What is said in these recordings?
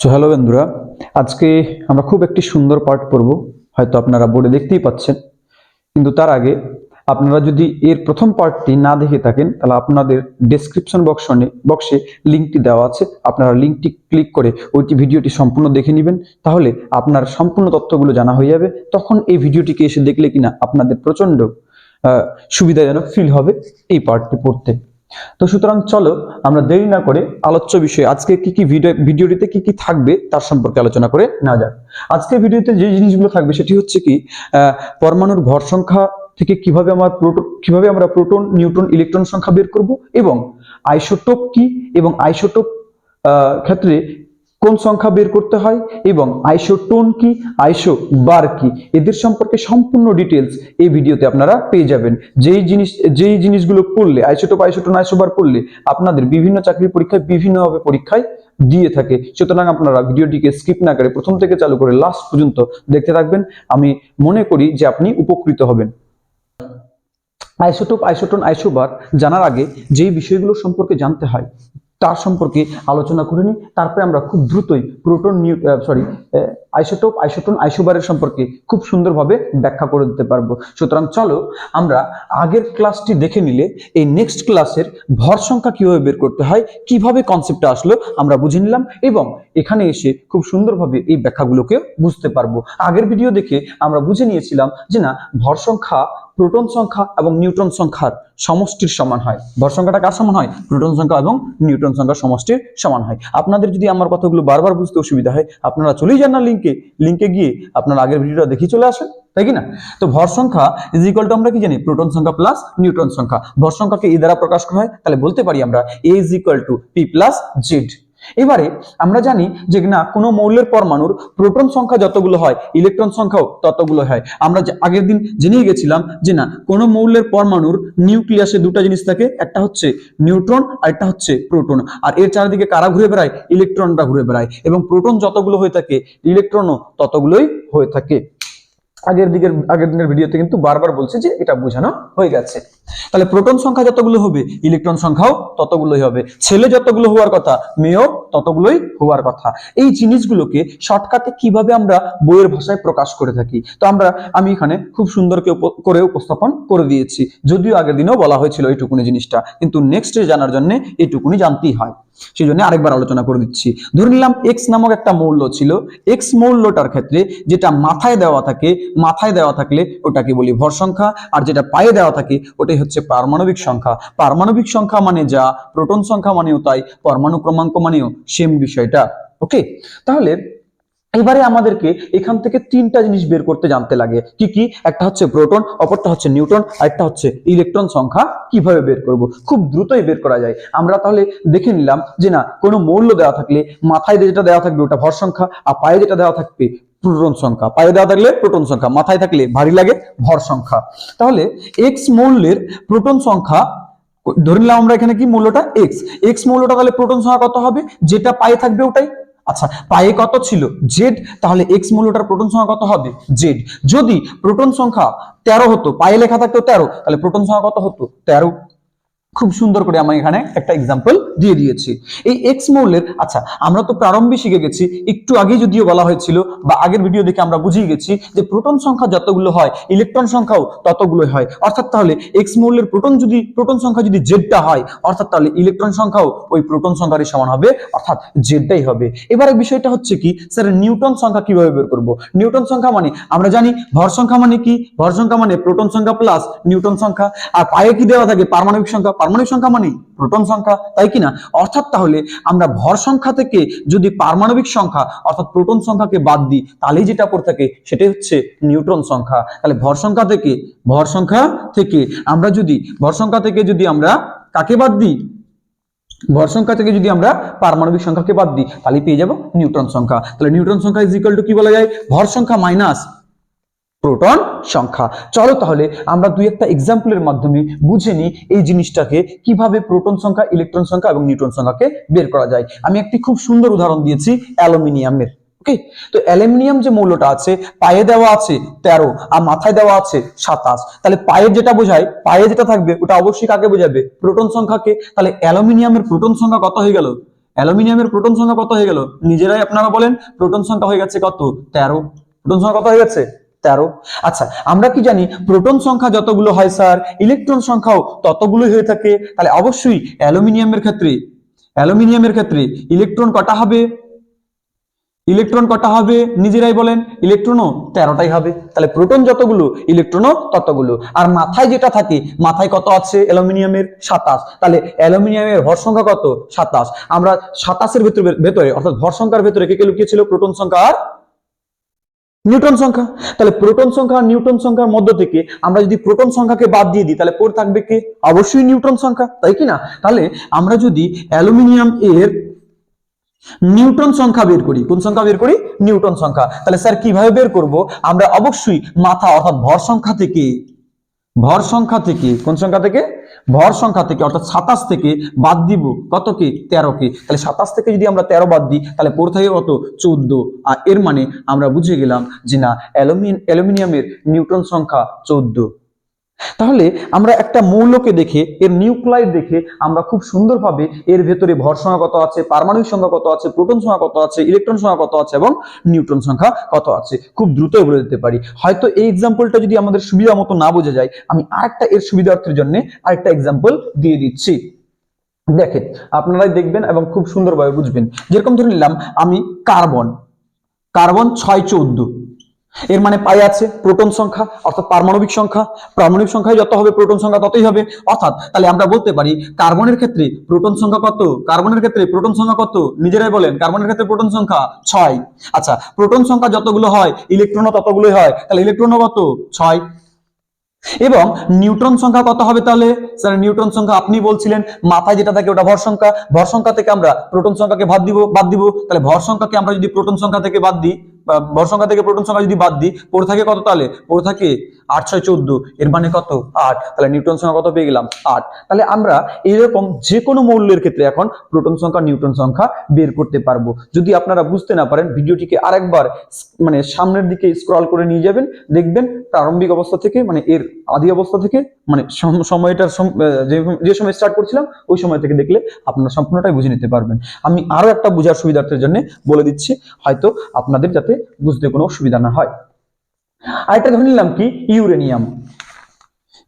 So hello বন্ধুরা। আজকে আমরা খুব একটি সুন্দর পার্ট পড়ব। হয়তো আপনারা বোর্ডে দেখতেই পাচ্ছেন। কিন্তু তার আগে আপনারা যদি এর প্রথম পার্টটি না দেখে থাকেন, তাহলে আপনাদের ডেসক্রিপশন বক্সনে বক্সে লিঙ্কটি দেওয়া আছে। আপনারা লিঙ্কটি ক্লিক করে ওইটি ভিডিওটি সম্পূর্ণ দেখে নেবেন। তাহলে আপনার সম্পূর্ণ তথ্যগুলো জানা হয়ে যাবে। তখন এই ভিডিওটিকে এসে দেখলে কিনা আপনাদের প্রচণ্ড সুবিধাজনক ফিল হবে এই পার্টটি পড়তে। তো সুতরাং চলো আমরা দেরি না করে আলোচ্য বিষয়ে আজকে কি কি ভিডিও ভিডিওটিতে কি কি থাকবে তার সম্পর্কে আলোচনা করে না যাক। আজকে ভিডিওতে যে জিনিসগুলো থাকবে সেটি হচ্ছে কি পরমাণুর ভর সংখ্যা থেকে কীভাবে আমার প্রোটন কীভাবে আমরা প্রোটন নিউট্রন ইলেকট্রন সংখ্যা বের করব এবং আইসোটোপ কি এবং আইসোটোপ ক্ষেত্রে কোন সংখ্যা বের করতে হয় এবং আইসোটোন কি, আইসো বার কি? এদের সম্পর্কে সম্পূর্ণ ডিটেলস এই ভিডিওতে আপনারা পেয়ে যাবেন। যেই জিনিস, যেই জিনিসগুলো পড়লে আইসোটোপ, আইসোটোন আইসোবার পড়লে আপনাদের বিভিন্ন চাকরির পরীক্ষায় বিভিন্নভাবে পরীক্ষায় দিয়ে থাকে। সুতরাং আপনারা ভিডিওটিকে স্কিপ না করে প্রথম থেকে চালু করে লাস্ট পর্যন্ত দেখতে থাকবেন। আমি মনে করি যে আপনি উপকৃত হবেন। আইসোটোপ, আইসোটোন আইসোবার জানার আগে যেই বিষয়গুলো সম্পর্কে জানতে হয় তার সম্পর্কে আলোচনা করে নিই। তারপরে আমরা খুব দ্রুতই proton new sorry isotope, isotone, আইসোবারের সম্পর্কে খুব সুন্দরভাবে ব্যাখ্যা করে দিতে পারব। সুতরাং চলো আমরা আগের ক্লাসটি দেখে নিলে এই নেক্সট ক্লাসের ভর সংখ্যা কীভাবে বের করতে হয়, কীভাবে কনসেপ্টটা আসলো আমরা বুঝে নিলাম এবং এখানে এসে খুব সুন্দরভাবে এই ব্যাখ্যাগুলোকে বুঝতে পারব। আগের ভিডিও দেখে আমরা বুঝে নিয়েছিলাম যে না, ভর সংখ্যা প্রোটন সংখ্যা এবং নিউট্রন সংখ্যার সমষ্টির সমান হয়। ভর সংখ্যাটা কার সমান হয়? প্রোটন সংখ্যা এবং নিউট্রন সংখ্যা সমষ্টির সমান হয়। আপনাদের যদি আমার কথাগুলো বারবার বুঝতে অসুবিধা হয়, আপনারা চলেই যান না লিঙ্কে লিঙ্কে লিঙ্কে গিয়ে আপনার আগের ভিডিওটা দেখিয়ে চলে আসেন, তাই কি না? তো ভর সংখ্যা ইজ ইকুয়াল টু আমরা কি জানি? প্রোটন সংখ্যা প্লাস নিউট্রন সংখ্যা। ভর সংখ্যাকে এই দ্বারা প্রকাশ করা হয়, তাহলে বলতে পারি আমরা A is equal to P plus Z এবারে আমরা জানি যে না কোনো মৌলের পরমাণুর প্রোটন সংখ্যা যতগুলো হয়, ইলেকট্রন সংখ্যাও ততগুলো হয়। আমরা আগের দিন জেনেই গেছিলাম যে না, কোনো মৌলের পরমাণুর নিউক্লিয়াসে দুটো জিনিস থাকে, একটা হচ্ছে নিউট্রন আর একটা হচ্ছে প্রোটন। আর এর চারিদিকে কারা ঘুরে বেড়ায়? ইলেকট্রনটা ঘুরে বেড়ায়। এবং প্রোটন যতগুলো হয়ে থাকে, ইলেকট্রনও ততগুলোই হয়ে থাকে। আগের দিকের, আগের দিনের ভিডিওতে কিন্তু বারবার বলছে যে এটা বোঝানো হয়ে গেছে। তাহলে প্রোটন সংখ্যা যতগুলো হবে, ইলেকট্রন সংখ্যাও ততগুলোই হবে। ছেলে যতগুলো হওয়ার কথা, মেয়েও ততগুলোই হওয়ার কথা। এই জিনিসগুলোকে শর্টকাটে কীভাবে আমরা বইয়ের ভাষায় প্রকাশ করে থাকি? তো আমরা, আমি এখানে খুব সুন্দর করে উপস্থাপন করে দিয়েছি। যদিও আগের দিনেও বলা হয়েছিল এইটুকুনি জিনিসটা, কিন্তু নেক্সট জানার জন্য এইটুকুনি জানতেই হয়। সেই জন্য আরেকবার আলোচনা করে দিচ্ছি। ধরে নিলাম এক্স নামক একটা মৌল্য ছিল। এক্স মৌল্যটার ক্ষেত্রে যেটা মাথায় দেওয়া থাকে, মাথায় দেওয়া থাকলে ওটাকে বলি ভর সংখ্যা, আর যেটা পায়ে দেওয়া থাকে ওটাই হচ্ছে পারমাণবিক সংখ্যা। পারমাণবিক সংখ্যা মানে যা, প্রোটন সংখ্যা মানেও তাই, পরমাণু ক্রমাঙ্ক মানেও সেম বিষয়টা। ওকে তাহলে এবারে আমাদেরকে এখান থেকে তিনটা জিনিস বের করতে জানতে লাগে। কি কি? একটা হচ্ছে প্রোটন, অপরটা হচ্ছে নিউট্রন, আর একটা হচ্ছে ইলেকট্রন সংখ্যা। কীভাবে বের করব? খুব দ্রুতই বের করা যায়। আমরা তাহলে দেখে নিলাম যে না, কোনো মৌল্য দেওয়া থাকলে মাথায় যেটা দেওয়া থাকবে ওটা ভর সংখ্যা, আর পায়ে যেটা দেওয়া থাকবে প্রোটন সংখ্যা। পায়ে দেওয়া থাকলে প্রোটন সংখ্যা, মাথায় থাকলে ভারী লাগে, ভর সংখ্যা। তাহলে এক্স মৌল্যের প্রোটন সংখ্যা, ধরে নিলাম আমরা এখানে কি মূল্যটা এক্স এক্স মূল্যটা তাহলে প্রোটন সংখ্যা কত হবে? যেটা পায়ে থাকবে ওটাই। আচ্ছা পায়ে কত ছিল? জেড তাহলে এক্স মূল্যটার প্রোটন সংখ্যা কত হবে? জেড যদি প্রোটন সংখ্যা তেরো হতো, পায়ে লেখা থাকতো তেরো, তাহলে প্রোটন সংখ্যা কত হতো? তেরো। খুব সুন্দর করে আমি এখানে একটা এক্সাম্পল দিয়ে দিয়েছি। এই এক্স মৌলের আচ্ছা আমরা তো প্রারম্ভে শিখে গেছি, একটু আগে যদিও বলা হয়েছিল বা আগের ভিডিও দেখে আমরা বুঝিয়ে গেছি যে প্রোটন সংখ্যা যতগুলো হয়, ইলেকট্রন সংখ্যাও ততগুলো হয়। অর্থাৎ তাহলে এক্স মৌলের প্রোটন যদি, প্রোটন সংখ্যা যদি জেডটা হয়, অর্থাৎ তাহলে ইলেকট্রন সংখ্যাও ওই প্রোটন সংখ্যারই সমান হবে, অর্থাৎ জেডটাই হবে। এবারে বিষয়টা হচ্ছে কি, স্যার, নিউটন সংখ্যা কীভাবে বের করব? নিউটন সংখ্যা মানে আমরা জানি ভর সংখ্যা মানে কি? ভর সংখ্যা মানে প্রোটন সংখ্যা প্লাস নিউটন সংখ্যা। আর পায়ে কি দেওয়া থাকে? পারমাণবিক সংখ্যা। পারমাণবিক সংখ্যা মানে প্রোটন সংখ্যা, তাই কি না? অর্থাৎ তাহলে আমরা ভর সংখ্যা থেকে যদি পারমাণবিক সংখ্যা, অর্থাৎ প্রোটন সংখ্যাকে বাদ দিই, তাহলেই যেটা পড়ে থাকে, সেটাই হচ্ছে নিউট্রন সংখ্যা। তাহলে ভর সংখ্যা থেকে, ভর সংখ্যা থেকে আমরা যদি, ভর সংখ্যা থেকে যদি আমরা কাকে বাদ দিই? ভর সংখ্যা থেকে যদি আমরা পারমাণবিক সংখ্যাকে বাদ দিই তাহলে পেয়ে যাব নিউট্রন সংখ্যা। তাহলে নিউট্রন সংখ্যা ইজ ইকুয়াল টু কি বলা যায়? ভর সংখ্যা মাইনাস প্রোটন সংখ্যা। চলো তাহলে আমরা দুই একটা এক্সাম্পলের মাধ্যমে বুঝে নিই এই জিনিসটাকে কীভাবে প্রোটন সংখ্যা ইলেকট্রন সংখ্যা এবং নিউট্রন সংখ্যাকে বের করা যায়। আমি একটি খুব সুন্দর উদাহরণ দিয়েছি, অ্যালুমিনিয়ামের ওকে তো অ্যালুমিনিয়াম যে মৌলটা আছে, পায়ে দেওয়া আছে তেরো, আর মাথায় দেওয়া আছে সাতাশ। তাহলে পায়ে যেটা বোঝায়, পায়ে যেটা থাকবে, ওটা অবশ্যই কাকে বোঝাবে? প্রোটন সংখ্যাকে। তাহলে অ্যালুমিনিয়ামের প্রোটন সংখ্যা কত হয়ে গেল? অ্যালুমিনিয়ামের প্রোটন সংখ্যা কত হয়ে গেল? নিজেরাই আপনারা বলেন, প্রোটন সংখ্যা হয়ে গেছে কত? তেরো। প্রোটন সংখ্যা কত হয়ে গেছে? তেরো। আচ্ছা আমরা কি জানি প্রোটন সংখ্যা যতগুলো হয় স্যার, ইলেকট্রন সংখ্যাও ততগুলোই হয়ে থাকে, তাহলে অবশ্যই অ্যালুমিনিয়ামের ক্ষেত্রে অ্যালুমিনিয়ামের ক্ষেত্রে ইলেকট্রন কটা হবে? ইলেকট্রন কটা হবে? নিজেরাই বলেন, ইলেকট্রনও তেরোটাই হবে। তাহলে প্রোটন যতগুলো, ইলেকট্রনও ততগুলো। আর মাথায় যেটা থাকে, মাথায় কত আছে? অ্যালুমিনিয়ামের সাতাশ। তাহলে অ্যালুমিনিয়ামের ভর সংখ্যা কত? সাতাশ। আমরা সাতাশের ভেতরে ভেতরে, অর্থাৎ ভর সংখ্যার ভেতরে কে কে লুকিয়েছিল? প্রোটন সংখ্যা আর নিউটন সংখ্যা। তাহলে প্রোটন সংখ্যা নিউটন সংখ্যার মধ্য থেকে আমরা যদি প্রোটন সংখ্যাকে বাদ দিয়ে দিই, তাহলে পড়ে থাকবে কে? অবশ্যই নিউটন সংখ্যা, তাই কি না? তাহলে আমরা যদি অ্যালুমিনিয়াম এর নিউটন সংখ্যা বের করি, কোন সংখ্যা বের করি? নিউটন সংখ্যা। তাহলে স্যার কীভাবে বের করব? আমরা অবশ্যই মাথা অর্থাৎ ভর সংখ্যা থেকে ভর সংখ্যা থেকে, কোন সংখ্যা থেকে? ভর সংখ্যা থেকে, অর্থাৎ সাতাশ থেকে বাদ দিব। কত কে? তেরো কে। তাহলে সাতাশ থেকে যদি আমরা তেরো বাদ দিই, তাহলে কোথায় থাকে কত? চোদ্দ। আর এর মানে আমরা বুঝে গেলাম যে না অ্যালুমিনিয়াম অ্যালুমিনিয়ামের নিউটন সংখ্যা চোদ্দ। তাহলে আমরা একটা মৌলকে দেখে, এর নিউক্লাইড দেখে আমরা খুব সুন্দরভাবে এর ভেতরে ভর সংখ্যা কত আছে, পারমাণবিক সংখ্যা কত আছে, প্রোটন সংখ্যা কত আছে, ইলেকট্রন সংখ্যা কত আছে এবং নিউট্রন সংখ্যা কত আছে। খুব দ্রুত বলে দিতে পারি। হয়তো এই এক্সাম্পলটা যদি আমাদের সুবিধা মতো না বোঝা যায়, আমি আরেকটা এর সুবিধার্থের জন্য আরেকটা এক্সাম্পল দিয়ে দিচ্ছি। দেখেন, আপনারাই দেখবেন এবং খুব সুন্দরভাবে বুঝবেন। যেরকম ধরে নিলাম, আমি কার্বন কার্বন ছয় চৌদ্দ। এর মানে পাই আছে প্রোটন সংখ্যা, অর্থাৎ পারমাণবিক সংখ্যা। পারমাণবিক সংখ্যায় যত হবে প্রোটন সংখ্যা ততই হবে। অর্থাৎ তাহলে আমরা বলতে পারি, কার্বনের ক্ষেত্রে প্রোটন সংখ্যা কত? কার্বনের ক্ষেত্রে প্রোটন সংখ্যা কত? নিজেরাই বলেন, কার্বনের ক্ষেত্রে প্রোটন সংখ্যা ছয়। আচ্ছা প্রোটন সংখ্যা যতগুলো হয়, ইলেকট্রনও ততগুলোই হয়। তাহলে ইলেকট্রনও কত? ছয়। এবং নিউট্রন সংখ্যা কত হবে তাহলে? স্যার, নিউট্রন সংখ্যা আপনি বলছিলেন, মাথায় যেটা থাকে ওটা ভর সংখ্যা। ভর সংখ্যা থেকে আমরা প্রোটন সংখ্যাকে বাদ দিব বাদ দিব। তাহলে ভর সংখ্যাকে আমরা যদি প্রোটন সংখ্যা থেকে বাদ দিই ভর সংখ্যা থেকে প্রোটন সংখ্যা যদি বাদ দিই পড়ে থাকে কত তালে পড়ে থাকে আট ছয় চোদ্দ, এর মানে কত? আট। তাহলে নিউটন সংখ্যা কত পেয়ে গেলাম? আট। তাহলে আমরা এরকম যে কোনো মৌলের ক্ষেত্রে এখন প্রোটন সংখ্যা নিউটন সংখ্যা বের করতে পারব। যদি আপনারা বুঝতে না পারেন, ভিডিওটিকে আরেকবার মানে সামনের দিকে স্ক্রল করে নিয়ে যাবেন, দেখবেন প্রারম্ভিক অবস্থা থেকে মানে এর আদি অবস্থা থেকে মানে সময়টার যে সময় স্টার্ট করছিলাম, ওই সময় থেকে দেখলে আপনারা সম্পূর্ণটাই বুঝে নিতে পারবেন। আমি আরও একটা বোঝার সুবিধার্থের জন্য বলে দিচ্ছি, হয়তো আপনাদের যাতে বুঝতে কোনো অসুবিধা না হয়। আরেকটা ধরে নিলাম কি? ইউরেনিয়াম।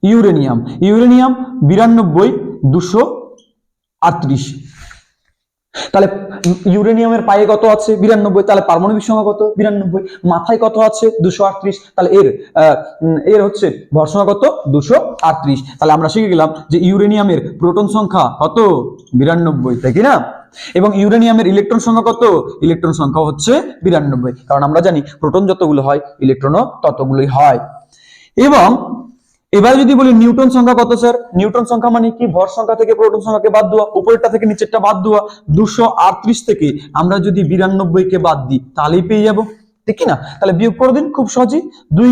ইউরেনিয়াম। ইউরেনিয়াম বিরানব্বই, দুশো আটত্রিশ। তাহলে ইউরেনিয়ামের পায়ে কত আছে? বিরানব্বই। তাহলে পারমাণবিক সংখ্যা কত? বিরানব্বই। মাথায় কত আছে? দুশো আটত্রিশ। তাহলে এর এর হচ্ছে ভর কত? দুশো আটত্রিশ। তাহলে আমরা শিখে গেলাম যে ইউরেনিয়ামের প্রোটন সংখ্যা কত? বিরানব্বই। তাই কি না? এবং ইউরেনিয়ামের ইলেকট্রন সংখ্যা কত? ইলেকট্রন সংখ্যা হচ্ছে বিরানব্বই। কারণ আমরা জানি প্রোটন যতগুলো হয় ইলেকট্রনও ততগুলোই হয়। এবং এবার যদি বলি নিউটন সংখ্যা কত, স্যার? নিউটন সংখ্যা মানে কি? ভর সংখ্যা থেকে প্রোটন সংখ্যাকে বাদ দেওয়া, উপরেরটা থেকে নিচেরটা বাদ দেওয়া। দুশো থেকে আমরা যদি বিরানব্বই কে বাদ দিই, তাহলেই পেয়ে যাব। ঠিক না? তাহলে বিয়োগ করে দিন, খুব সহজেই। দুই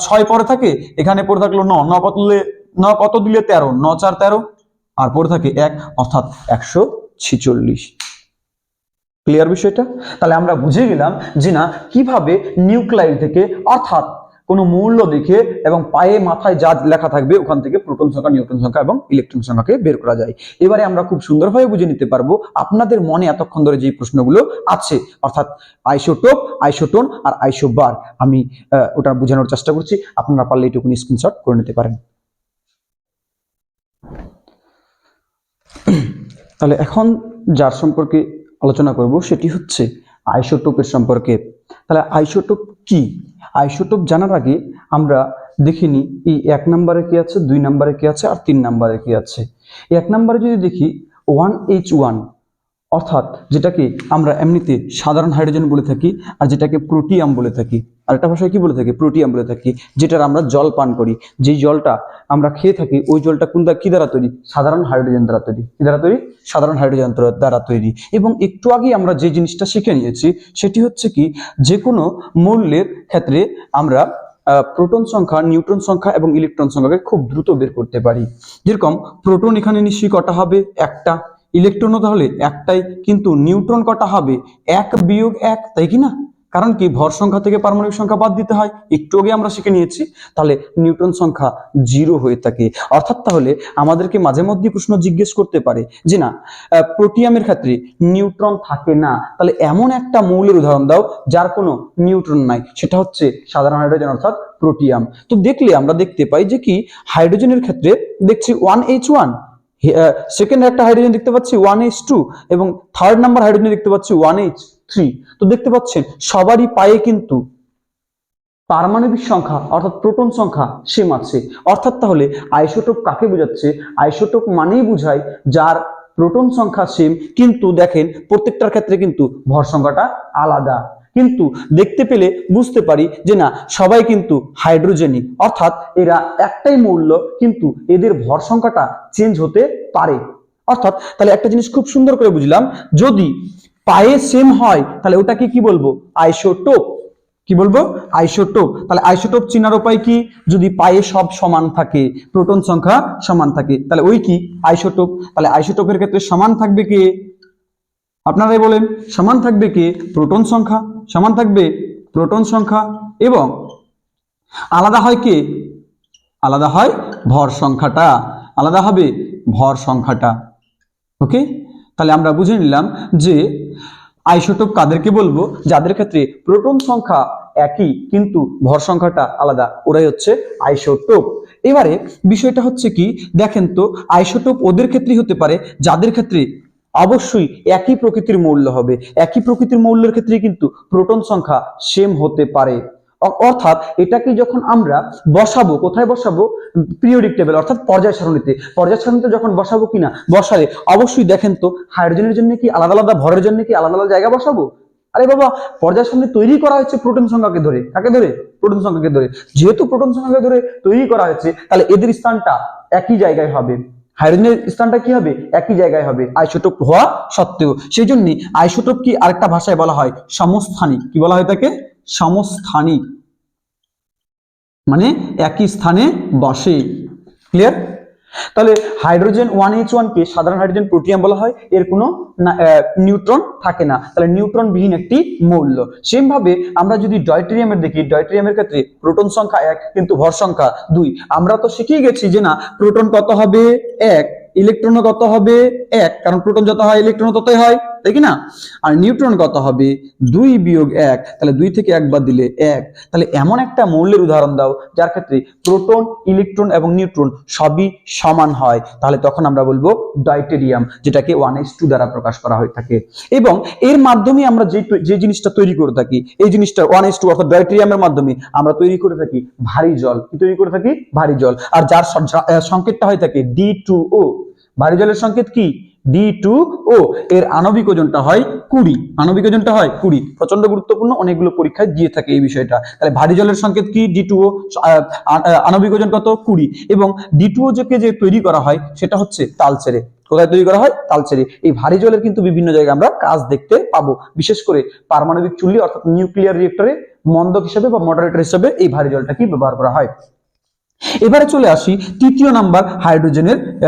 ছয় পরে থাকে, এখানে পড়ে থাকল ন। ন কত দিলে, ন কত দিলে তেরো? ন চার তেরো। আর পড়ে থাকে এক, অর্থাৎ একশো ছিচল্লিশ। ক্লিয়ার বিষয়টা? তাহলে আমরা বুঝে গেলাম যে না, কীভাবে নিউক্লাইড থেকে অর্থাৎ কোনো মূল্য দেখে এবং পায়ে, মাথায় যা লেখা থাকবে, ওখান থেকে প্রোটন সংখ্যা নিউটন সংখ্যা এবং ইলেকট্রন সংখ্যাকে বের করা যায়। এবারে আমরা খুব সুন্দরভাবে বুঝে নিতে পারব আপনাদের মনে এতক্ষণ ধরে যে প্রশ্নগুলো আছে, অর্থাৎ আইসোটোপ আইসোটোন আর আইসোবার আমি ওটা বোঝানোর চেষ্টা করছি, আপনারা পারলে এইটুকুনি স্ক্রিনশট করে নিতে পারেন। তাহলে এখন যার সম্পর্কে আলোচনা করব সেটি হচ্ছে আইসোটোপের সম্পর্কে। তাহলে আইসোটোপ কি? আইসোটোপ জানার আগে আমরা দেখিনি এই এক নম্বরে কি আছে, দুই নম্বরে কি আছে, আর তিন নম্বরে কি আছে। এক নম্বরে যদি দেখি, ওয়ান এইচ ওয়ান, অর্থাৎ যেটাকে আমরা এমনিতে সাধারণ হাইড্রোজেন বলে থাকি, আর যেটাকে প্রোটিয়াম বলে থাকি আর একটা ভাষায় কি বলে থাকি? প্রোটিয়াম বলে থাকি, যেটার আমরা জল পান করি। যেই জলটা আমরা খেয়ে থাকি, ওই জলটা কোন কি দ্বারা তৈরি? সাধারণ হাইড্রোজেন দ্বারা তৈরি। কি দ্বারা তৈরি? সাধারণ হাইড্রোজেন দ্বারা- তৈরি। এবং একটু আগে আমরা যে জিনিসটা শিখে নিয়েছি, সেটি হচ্ছে কি যে কোনো মৌলের ক্ষেত্রে আমরা প্রোটন সংখ্যা নিউট্রন সংখ্যা এবং ইলেকট্রন সংখ্যাকে খুব দ্রুত বের করতে পারি। যেরকম প্রোটন এখানে নিশ্চয়ই কটা হবে? একটা। ইলেকট্রনও তাহলে একটাই। কিন্তু নিউট্রন কটা হবে? এক বিয়োগ এক, তাই কি না? কারণ কি? ভর সংখ্যা থেকে পারমাণবিক সংখ্যা বাদ দিতে হয়। একটু আগে আমরা শিখে নিয়েছি। তাহলে নিউট্রন সংখ্যা জিরো হয়ে থাকে। অর্থাৎ তাহলে আমাদেরকে মাঝে মধ্যে প্রশ্ন জিজ্ঞেস করতে পারে যে না প্রোটিয়ামের ক্ষেত্রে নিউট্রন থাকে না। তাহলে এমন একটা মৌলের উদাহরণ দাও যার কোনো নিউট্রন নাই। সেটা হচ্ছে সাধারণ হাইড্রোজেন অর্থাৎ প্রোটিয়াম। তো দেখলে আমরা দেখতে পাই যে কি? হাইড্রোজেনের ক্ষেত্রে দেখছি ওয়ান এইচ ওয়ান। সেকেন্ড একটা হাইড্রোজেন দেখতে পাচ্ছি ওয়ান এইচ টু এবং থার্ড নাম্বার হাইড্রোজেন দেখতে পাচ্ছি ওয়ান এইচ। থ্রি তো দেখতে পাচ্ছেন, সবারই পায়ে কিন্তু পারমাণবিক সংখ্যা, অর্থাৎ প্রোটন সংখ্যা সেম আছে। অর্থাৎ তাহলে আইসোটোপ কাকে বোঝাচ্ছে? আইসোটোপ মানেই বোঝায় যার প্রোটন সংখ্যা সেম, কিন্তু দেখেন প্রত্যেকটার ক্ষেত্রে কিন্তু ভর সংখ্যাটা আলাদা। কিন্তু দেখতে পেলে বুঝতে পারি যে না, সবাই কিন্তু হাইড্রোজেনই অর্থাৎ এরা একটাই মূল্য কিন্তু এদের ভর সংখ্যাটা চেঞ্জ হতে পারে। অর্থাৎ তাহলে একটা জিনিস খুব সুন্দর করে বুঝলাম, যদি পায়ে সেম হয়, তাহলে ওটাকে কি বলব? আইসোটোপ কি বলব? আইসোটোপ তাহলে আইসোটোপ চিনার উপায় কি? যদি পায়ে সব সমান থাকে প্রোটন সংখ্যা সমান থাকে, তাহলে ওই কি? আইসোটোপ তাহলে আইসোটোপের ক্ষেত্রে সমান থাকবে কে? আপনারাই বলেন, সমান থাকবে কে? প্রোটন সংখ্যা। সমান থাকবে প্রোটন সংখ্যা। এবং আলাদা হয় কে? আলাদা হয় ভর সংখ্যাটা। আলাদা হবে ভর সংখ্যাটা। ওকে তাহলে আমরা বুঝে নিলাম যে আইসোটোপ কাদেরকে বলব? যাদের ক্ষেত্রে প্রোটন সংখ্যা একই, কিন্তু ভর সংখ্যাটা আলাদা, ওরাই হচ্ছে আইসোটোপ। এবারে বিষয়টা হচ্ছে কি? দেখেন তো, আইসোটোপ ওদের ক্ষেত্রেই হতে পারে, যাদের ক্ষেত্রে অবশ্যই একই প্রকৃতির মৌল্য হবে। একই প্রকৃতির মৌল্যের ক্ষেত্রে কিন্তু প্রোটন সংখ্যা সেম হতে পারে। অর্থাৎ এটাকে যখন আমরা বসাবো, কোথায় বসাবো? পিরিয়ডিক টেবিল, অর্থাৎ পর্যায় সারণীতে। পর্যায় সারণীতে যখন বসাবো কিনা? বসালে অবশ্যই দেখেন তো, হাইড্রোজেনের জন্য কি আলাদা আলাদা ভরের জন্য কি আলাদা আলাদা জায়গা বসাবো? আরে বাবা, পর্যায় সারণী তৈরি করা হয়েছে প্রোটন সংখ্যাকে ধরে। কাকে ধরে? প্রোটন সংখ্যাকে ধরে। যেহেতু প্রোটন সংখ্যাকে ধরে তৈরি করা হয়েছে, তাহলে এদের স্থানটা একই জায়গায় হবে। হাইড্রোজেনের স্থানটা কি হবে? একই জায়গায় হবে। আইসোটোপ হওয়া সত্ত্বেও। সেই জন্য আইসোটোপ কি আরেকটা ভাষায় বলা হয় সমস্থানিক। কি বলা হয় তাকে? সমস্থানিক মানে একই স্থানে বসে। ক্লিয়ার তাহলে হাইড্রোজেন ওয়ান এইচ ওয়ান কে সাধারণ হাইড্রোজেন প্রোটিয়াম বলা হয়, এর কোনো নিউট্রন থাকে না। তাহলে নিউট্রন বিহীন একটি মৌল। সেম ভাবে আমরা যদি ডয়টেরিয়ামের দেখি ডয়টেরিয়ামের ক্ষেত্রে প্রোটন সংখ্যা এক, কিন্তু ভর সংখ্যা দুই। আমরা তো শিখিয়ে গেছি যে না প্রোটন কত হবে? এক। ইলেকট্রন কত হবে এক, কারণ প্রোটন যত হয় ইলেকট্রন ততই হয়। তাই কি না? আর নিউট্রন কত হবে? দুই বিয়োগ এক, তাহলে দুই থেকে এক বাদ দিলে এক। তাহলে এমন একটা মৌলের উদাহরণ দাও, যার ক্ষেত্রে প্রোটন, ইলেকট্রন এবং নিউট্রন সবই সমান হয়। তাহলে তখন আমরা বলব ডাইটেরিয়াম, যেটাকে ওয়ান এস টু দ্বারা প্রকাশ করা হয়ে থাকে। এবং এর মাধ্যমে আমরা যে যে জিনিসটা তৈরি করে থাকি, এই জিনিসটা ওয়ান এস টু অর্থাৎ ডাইটেরিয়ামের মাধ্যমে আমরা তৈরি করে থাকি ভারী জল। কি তৈরি করে থাকি? ভারী জল। আর যার সংকেতটা হয়ে থাকে ডি টু ও। ভারী জলের সংকেত কি? ডি টু ও এর আণবিক ওজনটা হয় কুড়ি। আণবিক ওজনটা হয় কুড়ি। প্রচণ্ড গুরুত্বপূর্ণ অনেকগুলো পরীক্ষায় দিয়ে থাকে এই বিষয়টা। তাহলে ভারী জলের সংকেত কি? ডি টু ও আণবিক ওজন কত? কুড়ি। এবং ডি টু ও যে তৈরি করা হয়, সেটা হচ্ছে তালচেরে কোথায় তৈরি করা হয়? তালচেরে এই ভারী জলের কিন্তু বিভিন্ন জায়গায় আমরা কাজ দেখতে পাবো। বিশেষ করে পারমাণবিক চুল্লি, অর্থাৎ নিউক্লিয়ার রিয়েক্টরে মন্দক হিসেবে বা মডারেটর হিসেবে এই ভারী জলটা কি ব্যবহার করা হয়? এবারে চলে আসি তৃতীয় নাম্বার হাইড্রোজেনের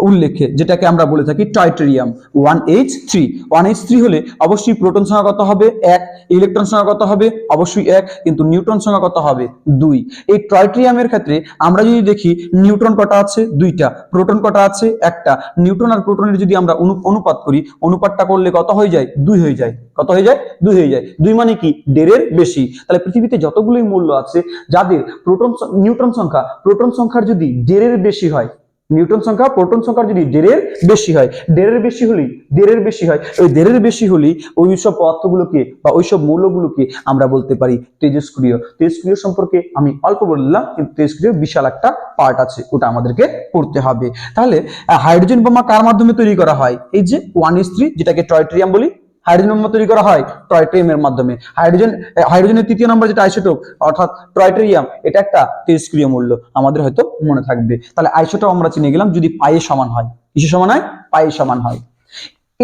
উল্লেখে, যেটাকে আমরা বলে থাকি deuterium one H three one H three হলে অবশ্যই প্রোটন সংখ্যা কত হবে? এক। ইলেকট্রন সংখ্যা কত হবে? অবশ্যই এক, কিন্তু নিউট্রন সংখ্যা কত হবে? দুই। এই টয়ট্রিয়ামের ক্ষেত্রে আমরা যদি দেখি নিউট্রন কটা আছে? দুইটা। প্রোটন কটা আছে? একটা। নিউট্রন আর প্রোটনের যদি আমরা অনু- অনুপাত করি, অনুপাতটা করলে কত হয়ে যায়? দুই হয়ে যায়। কত হয়ে যায়? দুই হয়ে যায়। দুই মানে কি? দেড়ের বেশি। তাহলে পৃথিবীতে যতগুলোই মূল্য আছে, যাদের প্রোটন নিউট্রন সংখ্যা প্রোটন সংখ্যার যদি দেড়ের বেশি হয়, নিউটন সংখ্যা প্রোটন সংখ্যার যদি দেড়ের বেশি হয়, দেড়ের বেশি হলেই দেড়ের বেশি হয়, ওই দেড়ের বেশি হলেই ওই সব পদার্থগুলোকে বা ওই সব মৌলগুলোকে আমরা বলতে পারি তেজস্ক্রিয়। তেজস্ক্রিয় সম্পর্কে আমি অল্প বললাম, কিন্তু তেজস্ক্রিয় বিশাল একটা পার্ট আছে, ওটা আমাদেরকে পড়তে হবে। তাহলে হাইড্রোজেন বোমা কার মাধ্যমে তৈরি করা হয়? এই যে ওয়ান এস থ্রি যেটাকে টয়ট্রিয়াম বলি হাইড্রোজেন বোমা তৈরি করা হয় টয়ট্রিয়ামের মাধ্যমে। হাইড্রোজেন হাইড্রোজেনের তৃতীয় নম্বর যেটা আইসোটোপ অর্থাৎ টয়ট্রিয়াম এটা একটা তেজস্ক্রিয় মূল্য, আমাদের হয়তো মনে থাকবে। তাহলে আইসোটোপ আমরা চিনে গেলাম যদি পায়ে সমান হয়। কিসের সমান হয়? পায়ে সমান হয়।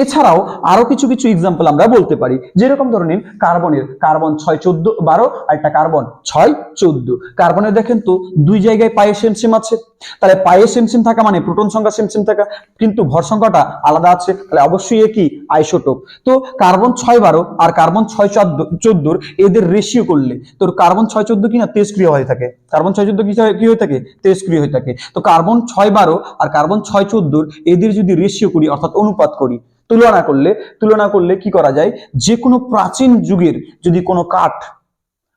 এছাড়াও আরও কিছু কিছু এক্সাম্পল আমরা বলতে পারি। যেরকম ধরে নিন, কার্বনের, কার্বন ছয় চোদ্দ বারো, আর একটা কার্বন ছয় চোদ্দ। কার্বনের দেখেন তো, দুই জায়গায় পায়ে সেম সেম আছে। তাহলে পায়ে সেম সেম থাকা মানে প্রোটন সংখ্যা সেম সেম থাকা। কিন্তু ভর সংখ্যাটা আলাদা আছে, তাহলে অবশ্যই একই আইসোটোপ তো কার্বন ছয় বারো আর কার্বন ছয় চোদ্দ, চোদ্দোর এদের রেশিও করলে তোর কার্বন ছয় চোদ্দ কি না তেজক্রিয় হয়ে থাকে। কার্বন ছয় চোদ্দ কি হয়ে থাকে? তেজক্রিয় হয়ে থাকে। তো কার্বন ছয় বারো আর কার্বন ছয় চোদ্দোর এদের যদি রেশিও করি, অর্থাৎ অনুপাত করি তুলনা করলে তুলনা করলে কি করা যায়? যে কোনো প্রাচীন যুগের যদি কোনো কাঠ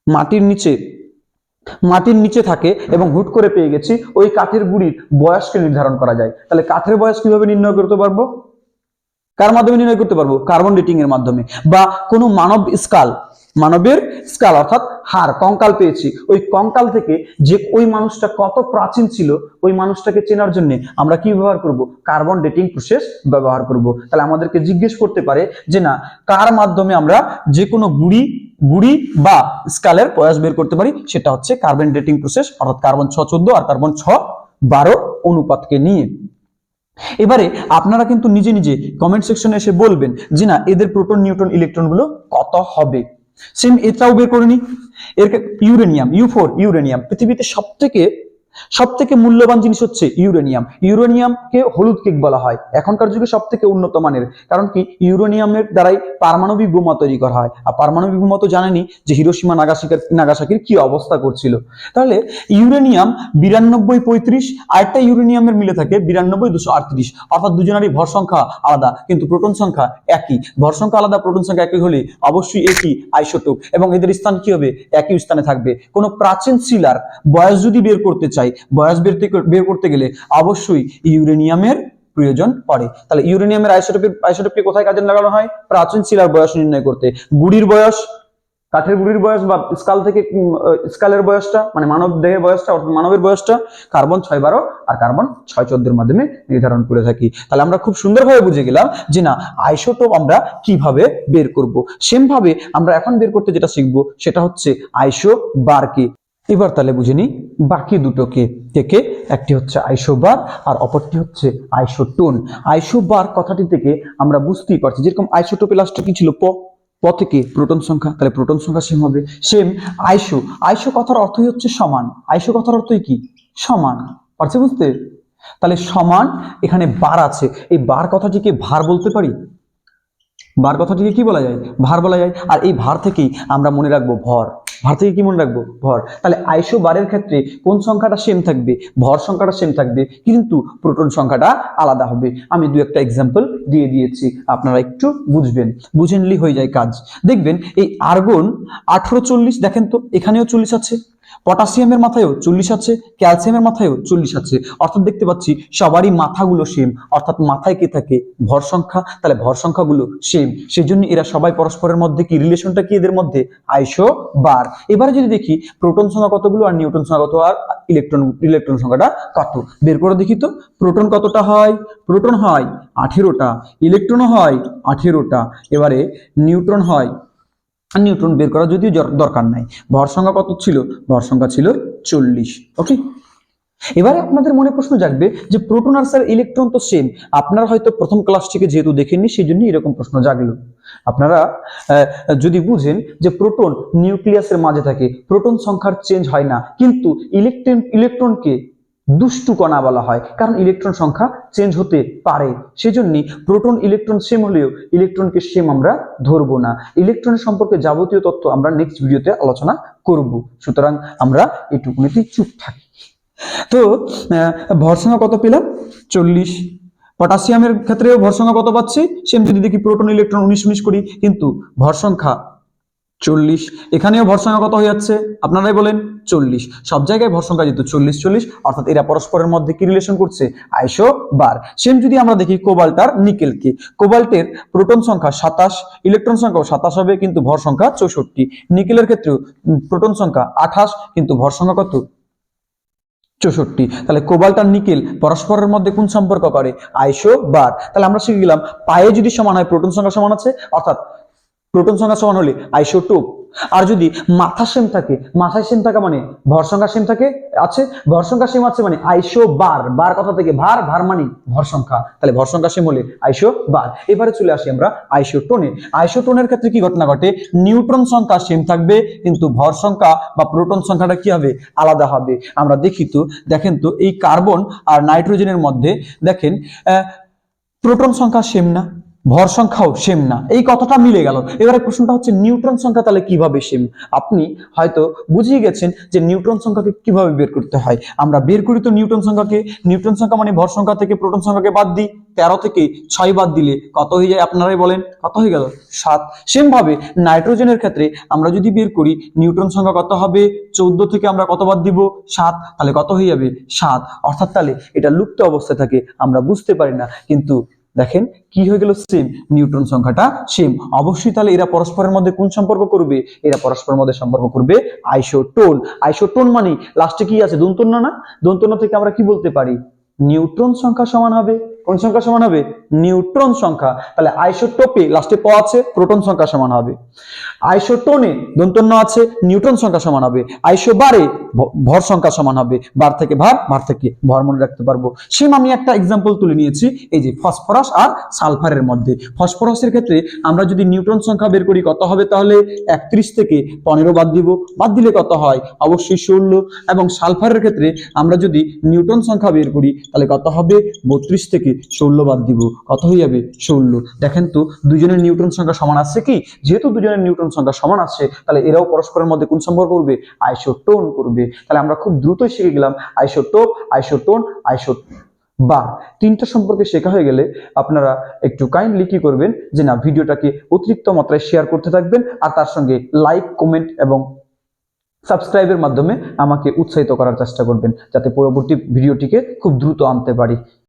মাটির নিচে মাটির নিচে থাকে এবং হুট করে পেয়ে গেছি, ওই কাঠের গুড়ির বয়সকে নির্ধারণ করা যায়। তাহলে কাঠের বয়স কীভাবে নির্ণয় করতে পারব? কার মাধ্যমে নির্ণয় করতে পারব? কার্বন ডেটিং এর মাধ্যমে। বা কোনো মানব স্কাল, মানবের স্কাল অর্থাৎ হাড় কঙ্কাল পেয়েছি। ওই কঙ্কাল থেকে যে ওই মানুষটা কত প্রাচীন ছিল, ওই মানুষটাকে চেনার জন্য আমরা কি ব্যবহার করব? কার্বন ডেটিং প্রসেস ব্যবহার করব। তাহলে আমাদেরকে জিজ্ঞেস করতে পারে যে না, কার মাধ্যমে আমরা যে কোনো গুড়ি গুড়ি বা স্কালের বয়স বের করতে পারি? সেটা হচ্ছে কার্বন ডেটিং প্রসেস অর্থাৎ কার্বন ছ চোদ্দ আর কার্বন ছ বারো অনুপাতকে নিয়ে। এবারে আপনারা কিন্তু নিজে নিজে কমেন্ট সেকশনে এসে বলবেন যে না, এদের প্রোটন নিউট্রন ইলেকট্রনগুলো কত হবে? সেম এটাও বের করে নি। এর ইউরেনিয়াম ইউ ফোর ইউরেনিয়াম পৃথিবীতে সব থেকে সব থেকে মূল্যবান জিনিস হচ্ছে ইউরেনিয়াম। ইউরেনিয়ামকে হলুদ কেক বলা হয়। এখনকার যুগে সব থেকে উন্নত মানের। কারণ কি? ইউরেনিয়ামের দ্বারাই পারমাণবিক বোমা তৈরি করা হয়। আর পারমাণবিক বোমা তো জানেনি যে হিরোসীমা নাগাসাকির নাগাসাকির কি অবস্থা করছিল। তাহলে ইউরেনিয়াম বিরানব্বই পঁয়ত্রিশ আরেকটা ইউরেনিয়ামের মিলে থাকে বিরানব্বই দুশো আটত্রিশ। অর্থাৎ দুজনেরই ভর সংখ্যা আলাদা, কিন্তু প্রোটন সংখ্যা একই। ভর সংখ্যা আলাদা, প্রোটন সংখ্যা একই হলে অবশ্যই একই আইসোটোপ। এবং এদের স্থান কি হবে? একই স্থানে থাকবে। কোনো প্রাচীন শিলার বয়স যদি বের করতে চাই। বয়স বের করতে গেলে অবশ্যই ইউরেনিয়ামের প্রয়োজন পড়ে। তাহলে ইউরেনিয়ামের আইসোটোপের আইসোটোপকে কোথায় কাজে লাগানো হয়? প্রাচীন শিলার বয়স নির্ণয় করতে। গুড়ির বয়স, কাঠের গুড়ির বয়স বা স্কাল থেকে স্কালের বয়সটা মানে মানব দেহের বয়সটা, অর্থাৎ মানবের বয়সটা কার্বন ছয় বারো আর কার্বন ছয় চোদ্দের মাধ্যমে নির্ধারণ করে থাকি। তাহলে আমরা খুব সুন্দরভাবে বুঝে গেলাম যে না, আইসোটোপ আমরা কীভাবে বের করব। সেমভাবে আমরা এখন বের করতে যেটা শিখব, সেটা হচ্ছে আইসো বারকে এবার তাহলে বুঝে নিই, বাকি দুটোকে থেকে একটি হচ্ছে আইসোবার আর অপরটি হচ্ছে আইসোটোন আইসোবার কথাটি থেকে আমরা বুঝতেই পারছি, যেরকম আইসোটোপে লাস্টে কি ছিল? প। প থেকে প্রোটন সংখ্যা, তাহলে প্রোটন সংখ্যা সেম হবে। সেম আইসো। আইসো কথার অর্থই হচ্ছে সমান। আইসো কথার অর্থই কি? সমান। পারছে বুঝতে? তাহলে সমান এখানে বার আছে। এই বার কথাটিকে ভার বলতে পারি? বার কথাটিকে কি বলা যায়? ভার বলা যায়। আর এই ভার থেকেই আমরা মনে রাখব ভর। ভার থেকে কি মনে রাখব? ভর। তাহলে আইসো বারের ক্ষেত্রে কোন সংখ্যাটা সেম থাকবে? ভর সংখ্যাটা সেম থাকবে, কিন্তু প্রোটন সংখ্যাটা আলাদা হবে। আমি দু একটা এক্সাম্পল দিয়ে দিয়েছি, আপনারা একটু বুঝবেন। বুঝেনলি হয়ে যায় কাজ। দেখবেন এই আর্গন আঠারো চল্লিশ, দেখেন তো, এখানেও চল্লিশ আছে। পটাশিয়ামের মাথায়ও চল্লিশ আছে, ক্যালসিয়ামের মাথায়ও চল্লিশ আছে। অর্থাৎ দেখতে পাচ্ছি সবারই মাথাগুলো সেম অর্থাৎ মাথায় কি থাকে? ভর সংখ্যা। তাহলে ভর সংখ্যাগুলো সেম সেই জন্য এরা সবাই পরস্পরের মধ্যে কি? রিলেশনটা কি এদের মধ্যে? আইসো বার এবারে যদি দেখি প্রোটন সংখ্যা কতগুলো আর নিউটন সংখ্যা কত? আর ইলেকট্রন ইলেকট্রন সংখ্যাটা কত? বের করে দেখি তো। প্রোটন কতটা হয়? প্রোটন হয় আঠেরোটা। ইলেকট্রনও হয় আঠেরোটা। এবারে নিউট্রন হয় নিউট্রন বের করা যদিও দরকার নাই। ভর সংখ্যা কত ছিল? ভর সংখ্যা ছিল চল্লিশ। ওকে এবারে আপনাদের মনে প্রশ্ন জাগবে যে প্রোটন আর স্যার ইলেকট্রন তো সেম আপনারা হয়তো প্রথম ক্লাস থেকে যেহেতু দেখেননি সেই জন্য এরকম প্রশ্ন জাগলো। আপনারা যদি বুঝেন যে প্রোটন নিউক্লিয়াসের মাঝে থাকে, প্রোটন সংখ্যার চেঞ্জ হয় না, কিন্তু ইলেকট্রন ইলেকট্রনকে দুষ্টু কণা বলা হয়। কারণ ইলেকট্রন সংখ্যা চেঞ্জ হতে পারে। সেজন্য প্রোটন ইলেকট্রন সেম হলেও ইলেকট্রনকে সেম আমরা ধরবো না। ইলেকট্রন সম্পর্কে যাবতীয় তথ্য আমরা নেক্সট ভিডিওতে আলোচনা করব। সুতরাং আমরা এটুকুনিতেই চুপ থাকি। তো ভর সংখ্যা কত পেলাম? চল্লিশ। পটাশিয়ামের ক্ষেত্রেও ভর সংখ্যা কত পাচ্ছি? সেম যদি দেখি প্রোটন ইলেকট্রন উনিশ উনিশ করি, কিন্তু ভর সংখ্যা চল্লিশ। এখানেও ভর সংখ্যা কত হয়ে যাচ্ছে? আপনারাই বলেন চল্লিশ। সব জায়গায় ভর সংখ্যা যেহেতু চল্লিশ চল্লিশ, অর্থাৎ এরা পরস্পরের মধ্যে কি রিলেশন করছে? আইসো বার। সেম যদি আমরা দেখি কোবাল্টার নিকেলকে কোবাল্টের প্রোটন সংখ্যা সাতাশ ইলেকট্রন সংখ্যাও সাতাশ হবে, কিন্তু ভর সংখ্যা চৌষট্টি। নিকেলের ক্ষেত্রেও প্রোটন সংখ্যা আঠাশ, কিন্তু ভর সংখ্যা কত? চৌষট্টি। তাহলে কোবাল্ট আর নিকেল পরস্পরের মধ্যে কোন সম্পর্ক করে? আইসো বার। তাহলে আমরা শিখে গেলাম পায়ে যদি সমান হয় প্রোটন সংখ্যা সমান আছে, অর্থাৎ প্রোটন সংখ্যা সমান হলে আইসোটোপ আর যদি মাথা সেম থাকে, মাথায় সেম থাকা মানে ভর সংখ্যা সেম থাকে, আছে? ভর সংখ্যা সেম আছে মানে আইসো বার। বার কথা থেকে ভার ভার মানে ভর সংখ্যা। তাহলে ভর সংখ্যা সেম হলে আইসো বার। এবারে চলে আসি আমরা আইসোটোনে আইসোটোনের ক্ষেত্রে কি ঘটনা ঘটে? নিউট্রন সংখ্যা সেম থাকবে, কিন্তু ভর সংখ্যা বা প্রোটন সংখ্যাটা কি হবে? আলাদা হবে। আমরা দেখি তো, দেখেন তো, এই কার্বন আর নাইট্রোজেনের মধ্যে, দেখেন প্রোটন সংখ্যা সেম না? ভর সংখ্যাও সেম না। এই কথাটা মিলে গেল। এবারে প্রশ্নটা হচ্ছে নিউট্রন সংখ্যা তাহলে কীভাবে সেম আপনি হয়তো বুঝিয়ে গেছেন যে নিউট্রন সংখ্যাকে কীভাবে বের করতে হয়। আমরা বের করি তো নিউট্রন সংখ্যাকে। নিউট্রন সংখ্যা মানে ভর সংখ্যা থেকে প্রোটন সংখ্যাকে বাদ দিই। তেরো থেকে ছয় বাদ দিলে কত হয়ে যায় আপনারাই বলেন? কত হয়ে গেল? সাত। সেম ভাবে নাইট্রোজেনের ক্ষেত্রে আমরা যদি বের করি নিউট্রন সংখ্যা কত হবে? চৌদ্দ থেকে আমরা কত বাদ দিব? সাত। তাহলে কত হয়ে যাবে? সাত। অর্থাৎ তাহলে এটা লুপ্ত অবস্থায় থাকে, আমরা বুঝতে পারি না। কিন্তু দেখেন, কি হয়ে গেল? সেম নিউট্রন সংখ্যাটা সেম অবশ্যই তাহলে এরা পরস্পরের মধ্যে কোন সম্পর্ক করবে? এরা পরস্পরের মধ্যে সম্পর্ক করবে আইসোটোন। আইসোটোন মানে লাস্টে কি আছে? দন্তন্য না? দন্তন্য থেকে আমরা কি বলতে পারি? নিউট্রন সংখ্যা সমান হবে। কোন সংখ্যা সমান হবে? নিউট্রন সংখ্যা। তাহলে আইসোটোপে লাস্টে প আছে, প্রোটন সংখ্যা সমান হবে। আইসোটোনে দন্তন্য আছে, নিউট্রন সংখ্যা সমান হবে। আইসোবারে ভ- ভর সংখ্যা সমান হবে। বার থেকে ভার ভার থেকে ভর মনে রাখতে পারব। সেম আমি একটা এক্সাম্পল তুলে নিয়েছি, এই যে ফসফরাস আর সালফারের মধ্যে। ফসফরাসের ক্ষেত্রে আমরা যদি নিউট্রন সংখ্যা বের করি, কত হবে তাহলে? একত্রিশ থেকে পনেরো বাদ দিব। বাদ দিলে কত হয়? অবশ্যই ষোলো। এবং সালফারের ক্ষেত্রে আমরা যদি নিউটন সংখ্যা বের করি, তাহলে কত হবে? বত্রিশ থেকে ষোলো বাদ দিব? কত হয়ে যাবে? ষোলো দেখেন তো দুজনের নিউটন সংখ্যা সমান আসছে কি? যেহেতু দুজনের নিউটন সংখ্যা সমান আসছে তাহলে এরাও পরস্পরের মধ্যে কোন সম্পর্ক করবে? আইসোটোন করবে। তাহলে আমরা খুব দ্রুতই শিখে গেলাম আইসোটোপ, আইসোটোন, আইসো বা তিনটা সম্পর্কে শেখা হয়ে গেলে আপনারা একটু কাইন্ডলি কি করবেন? যে না, ভিডিওটাকে অতিরিক্ত মাত্রায় শেয়ার করতে থাকবেন আর তার সঙ্গে লাইক কমেন্ট এবং সাবস্ক্রাইবের মাধ্যমে আমাকে উৎসাহিত করার চেষ্টা করবেন, যাতে পরবর্তী ভিডিওটিকে খুব দ্রুত আনতে পারি।